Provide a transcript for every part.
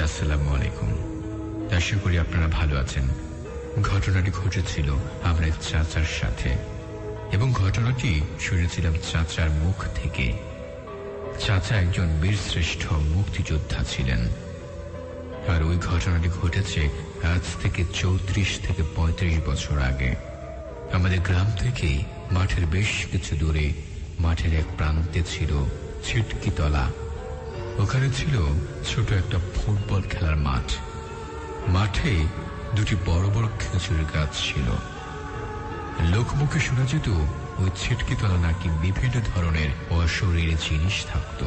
আসসালামু আলাইকুম। আশা করি আপনারা ভালো আছেন। ঘটনাটি ঘটেছিল আমরা এক চাচার সাথে এবং ঘটনাটি শুনেছিলাম চাচার মুখ থেকে। চাচা একজন বীরশ্রেষ্ঠ মুক্তিযোদ্ধা ছিলেন। আর ওই ঘটনাটি ঘটেছে আজ থেকে চৌত্রিশ থেকে পঁয়ত্রিশ বছর আগে। আমাদের গ্রাম থেকে মাঠের বেশ কিছু দূরে মাঠের এক প্রান্তে ছিল ছিটকিতলা। ওখানে ছিল ছোট একটা ফুটবল খেলার মাঠ। মাঠে দুটি বড় বড় খেজুর গাছ ছিল। লোকমুখে শোনা যেত, ওই ছিটকিতলা নাকি বিভিন্ন ধরনের অশরীর জিনিস থাকত।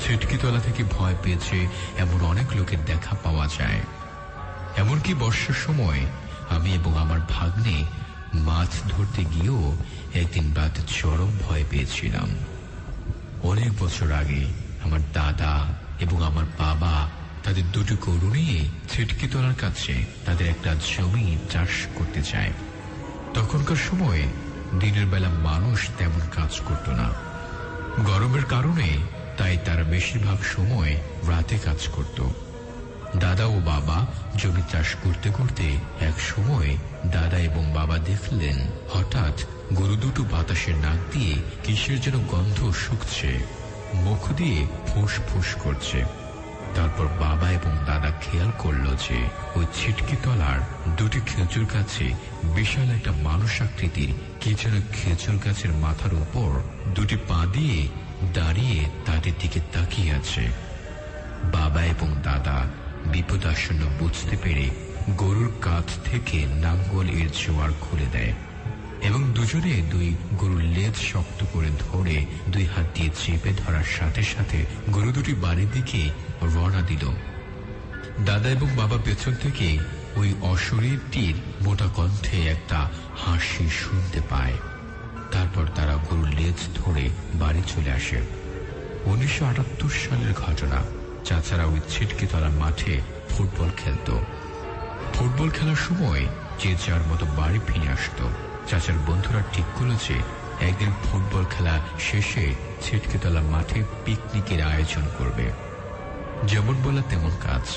ছিটকিতলা থেকে ভয় পেয়েছে এমন অনেক লোকের দেখা পাওয়া যায়। এমনকি বর্ষার সময় আমি এবং আমার ভাগ্নে মাছ ধরতে গিয়েও একদিন রাতে চরম ভয় পেয়েছিলাম। অনেক বছর আগে আমার দাদা এবং আমার বাবা তাদের দুটো গরু নিয়ে ছিটকি তোলার কাছে তাদের একটা জমি চাষ করতে চায়। তখনকার সময়ে দিনের বেলা মানুষ তেমন কাজ করত না। গরমের কারণে তাই তারা বেশিরভাগ সময় রাতে কাজ করত। দাদা ও বাবা জমি চাষ করতে করতে এক সময় দাদা এবং বাবা দেখলেন হঠাৎ গরু দুটো বাতাসের নাক দিয়ে কিসের যেন গন্ধ শুকছে। মুখ দিয়ে ফুস ফুস করছে। তারপর বাবা এবং দাদা খেয়াল করল যে ওই ছিটকি তলার দুটি খেজুর গাছে বিশাল একটা মানুষ আকৃতির কি যেন খেজুর গাছের মাথার উপর দুটি পা দিয়ে দাঁড়িয়ে তাদের দিকে তাকিয়ে আছে। বাবা এবং দাদা বিপদাসন্ন বুঝতে পেরে গরুর কাঁধ থেকে নাঙ্গল এর জোয়ার খুলে দেয়। এবং দুজনে দুই গরুর লেজ শক্ত করে ধরে দুই হাত দিয়ে চেপে ধরার সাথে সাথে গরু দুটি বাড়ির দিকে রওনা দিল। দাদা এবং বাবা পেছন থেকে ওই অশরীরটির মোটা কণ্ঠে একটা হাসি শুনতে পায়। তারপর তারা গরুর লেজ ধরে বাড়ি চলে আসে। উনিশশো আটাত্তর সালের ঘটনা। চাচারা ওই ছিটকিতলা মাঠে ফুটবল খেলত। ফুটবল খেলার সময় যে যার মতো বাড়ি ফিরে আসতো। চাচার বন্ধুরা ঠিক করল যে একদিন ফুটবল খেলা শেষে ছিটকেতলা মাঠে পিকনিকের আয়োজন করবে। যেমন বলা তেমন কাজ।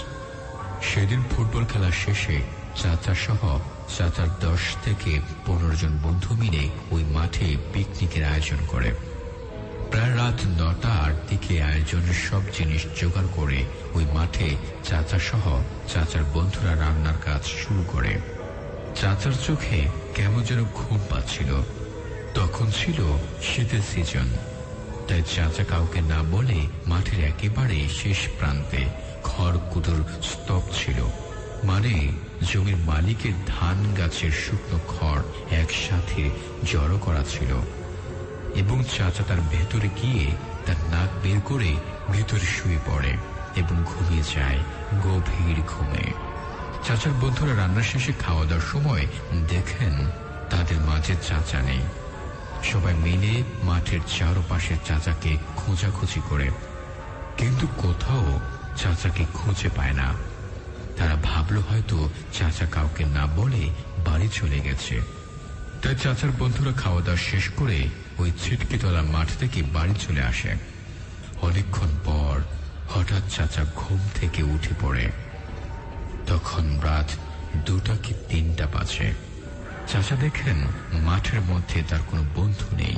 সেদিন ফুটবল খেলা শেষে চাচা সহ চাচার দশ থেকে পনেরো জন বন্ধু মিলে ওই মাঠে পিকনিকের আয়োজন করে। প্রায় রাত নটার দিকে আয়োজনের সব জিনিস জোগাড় করে ওই মাঠে চাচা সহ চাচার বন্ধুরা রান্নার কাজ শুরু করে। চাচার চোখে কেমন যেন ঘুম পাচ্ছিল। তখন ছিল শীতের সিজন তাই চাচা কাউকে না বলে মাঠের একেবারে শেষ প্রান্তে খড় কুটোর স্তব ছিল। মানে জমির মালিকের ধান গাছের শুকনো খড় একসাথে জড়ো করা ছিল। এবং চাচা তার ভেতরে গিয়ে তার নাক বের করে ভেতরে শুয়ে পড়ে এবং ঘুমিয়ে যায় গভীর ঘুমে। চাচার বন্ধুরা রান্না শেষে খাওয়া দাওয়ার সময় দেখেন তাদের মাঝে চাচা নেই। সবাই মিলে মাঠের চারপাশে চাচাকে খোঁজাখুঁজি করে। কিন্তু কোথাও চাচাকে খুঁজে পায় না। তারা ভাবলো হয়তো চাচা কাউকে না বলে বাড়ি চলে গেছে। তাই চাচার বন্ধুরা খাওয়া দাওয়া শেষ করে ওই ছিটকিতলা মাঠ থেকে বাড়ি চলে আসে। অনেকক্ষণ পর হঠাৎ চাচা ঘুম থেকে উঠে পড়ে। তখন রাত দুটা কি তিনটা বাজে। চাচা দেখেন, মাঠের মধ্যে তার কোনো বন্ধু নেই।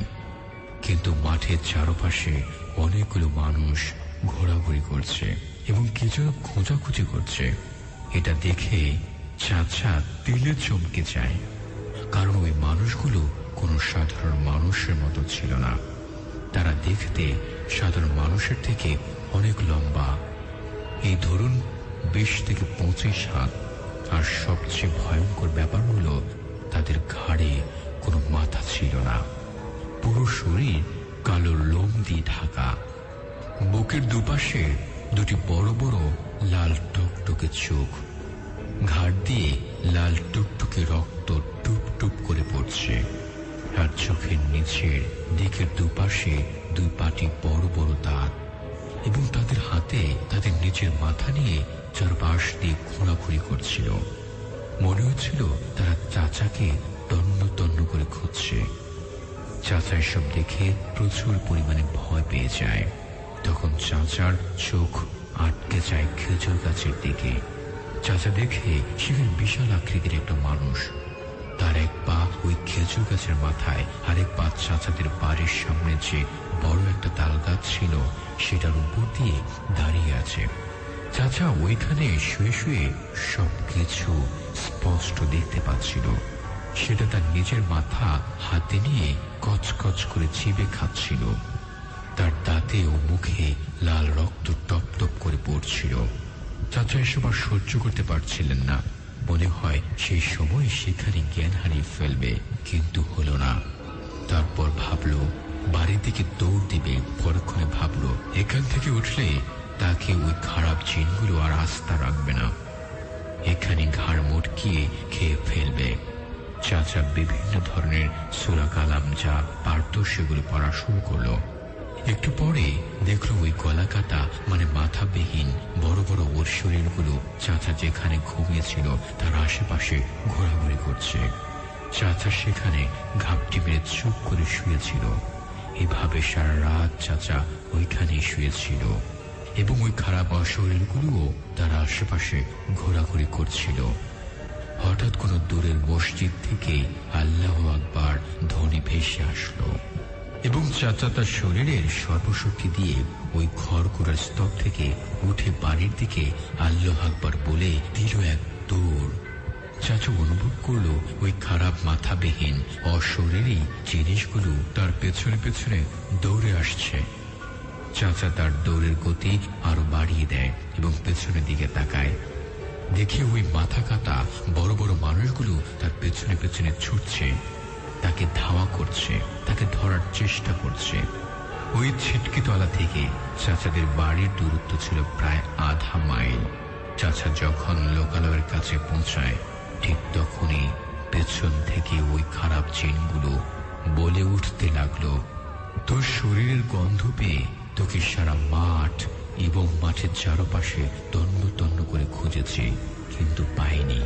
কিন্তু মাঠের চারপাশে অনেকগুলো মানুষ ঘোরাঘুরি করছে এবং কিছু খোঁজাখুঁজি করছে। এটা দেখে চাচা তিলে চমকে যায়। কারণ ওই মানুষগুলো কোনো সাধারণ মানুষের মতো ছিল না। তারা দেখতে সাধারণ মানুষের থেকে অনেক লম্বা। এই ধরুন বিশ থেকে পঁচিশ হাত। আর সবচেয়ে ভয়ঙ্কর ব্যাপার হলো, তাদের ঘাড়ে কোনো মাথা ছিল না। পুরো শরীর কালো লোম দিয়ে ঢাকা। বুকের দুপাশে দুটি বড় বড় লাল টুকটুকে চোখ। ঘাট দিয়ে লাল টুকটুকে রক্ত টুপ টুপ করে পড়ছে। আর চোখের নিচের দিকের দুপাশে দুই পাটি বড় বড় দাঁত। এবং তাদের হাতে, তাদের নিজের মাথা নিয়ে চারপাশ দিয়ে ঘোরাঘুরি করছিল। মনে হচ্ছিল তারা চাচাকে তন্ন তন্ন করে খুঁজছে। চাচা এসব দেখে প্রচুর পরিমাণে ভয় পেয়ে যায়। তখন চাচার চোখ আটকে যায় খেজুর গাছের দিকে। চাচা দেখে সেখানে বিশাল আকৃতির একটা মানুষ। তার এক পা ওই খেজুর গাছের মাথায়, আরেক পা চাচাদের বাড়ির সামনে যে বড় একটা তাল গাছ ছিল, সেটার উপর দিয়ে দাঁড়িয়ে আছে। চাচা ওইখানে শুয়ে শুয়ে সবকিছু স্পষ্ট দেখতে পাচ্ছিল। সেটা তার নিজের মাথা হাতে নিয়ে কচকচ করে চিবে খাচ্ছিল। তার দাঁতে ও মুখে লাল রক্ত টপ টপ করে পড়ছিল। চাচা এসব আর সহ্য করতে পারছিলেন না। মনে হয় সেই সময় সেখানে জ্ঞান হারিয়ে ফেলবে, কিন্তু হলো না। তারপর ভাবলো, বাড়ির দিকে দৌড় দিবে, পরক্ষণে ভাবলো, এখান থেকে উঠলে তাকে ওই খারাপ জিনগুলো আর আস্থা রাখবে না। এখানে ঘাড় মোটকিয়ে খেয়ে ফেলবে। চাচা বিভিন্ন ধরনের সুরা কালাম যা পারত সেগুলো পড়া শুরু করল। একটু পরে দেখল ওই গলা কাটা মানে মাথাবিহীন, বড় বড় ওর শরীরগুলো চাচা যেখানে ঘুমিয়েছিল তার আশেপাশে ঘোরাঘুরি করছে। চাচা সেখানে ঘাপটি মেরে চুপ করে শুয়েছিল। এভাবে সারা রাত চাচা ওইখানেই শুয়েছিল। এবং ওই খারাপ অশরীরগুলোও তার আশেপাশে ঘোরাঘুরি করছিল। হঠাৎ কোনো দূরের মসজিদ থেকে আল্লাহ আকবার ধ্বনি ভেসে আসলো এবং চাচা তার শরীরের সর্বশক্তি দিয়ে ওই খড়কুড়ার স্তর থেকে উঠে বাড়ির দিকে আল্লাহ আকবার বলে দিল এক দৌড় চাচু অনুভব করল ওই খারাপ মাথাবিহীন অশরীরী জিনিসগুলো তার পেছনে পেছনে দৌড়ে আসছে। চাচা তার দৌড়ের গতি আরও বাড়িয়ে দেয় এবং পেছনের দিকে তাকায়। দেখে ওই মাথা কাটা বড় বড় মানুষগুলো তার পেছনে পেছনে ছুটছে। তাকে ধাওয়া করছে, তাকে ধরার চেষ্টা করছে। ওই ছিটকিতলা থেকে চাচাদের বাড়ির দূরত্ব ছিল প্রায় আধা মাইল। চাচা যখন লোকালয়ের কাছে পৌঁছায়, ঠিক তখনই পেছন থেকে ওই খারাপ চেনগুলো বলে উঠতে লাগল। তোর শরীরের গন্ধ পেয়ে তোকে সারা মাঠ এবং মাঠের চারপাশে তন্ন তন্ন করে খুঁজেছি, কিন্তু পাইনি।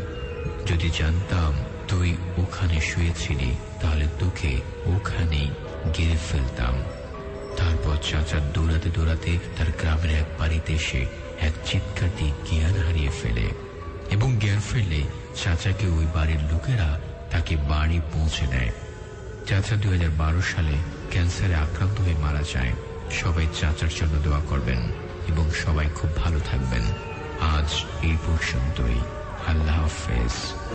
যদি জানতাম তুই ওখানে শুয়েছিলি, তাহলে তোকে ওখানেই গেড়ে ফেলতাম। তারপর চাচা দৌড়াতে দৌড়াতে তার গ্রামের এক বাড়িতে এসে এক চিৎকার দিয়ে জ্ঞান হারিয়ে ফেলে এবং জ্ঞান ফেললে চাচাকে ওই বাড়ির লোকেরা তাকে বাড়ি পৌঁছে দেয়। চাচা দুই হাজার বারো সালে ক্যান্সারে আক্রান্ত হয়ে মারা যায়। সবাই চাচার জন্য দোয়া করবেন এবং সবাই খুব ভালো থাকবেন। আজ এই পর্যন্তই। আল্লাহ হাফেজ।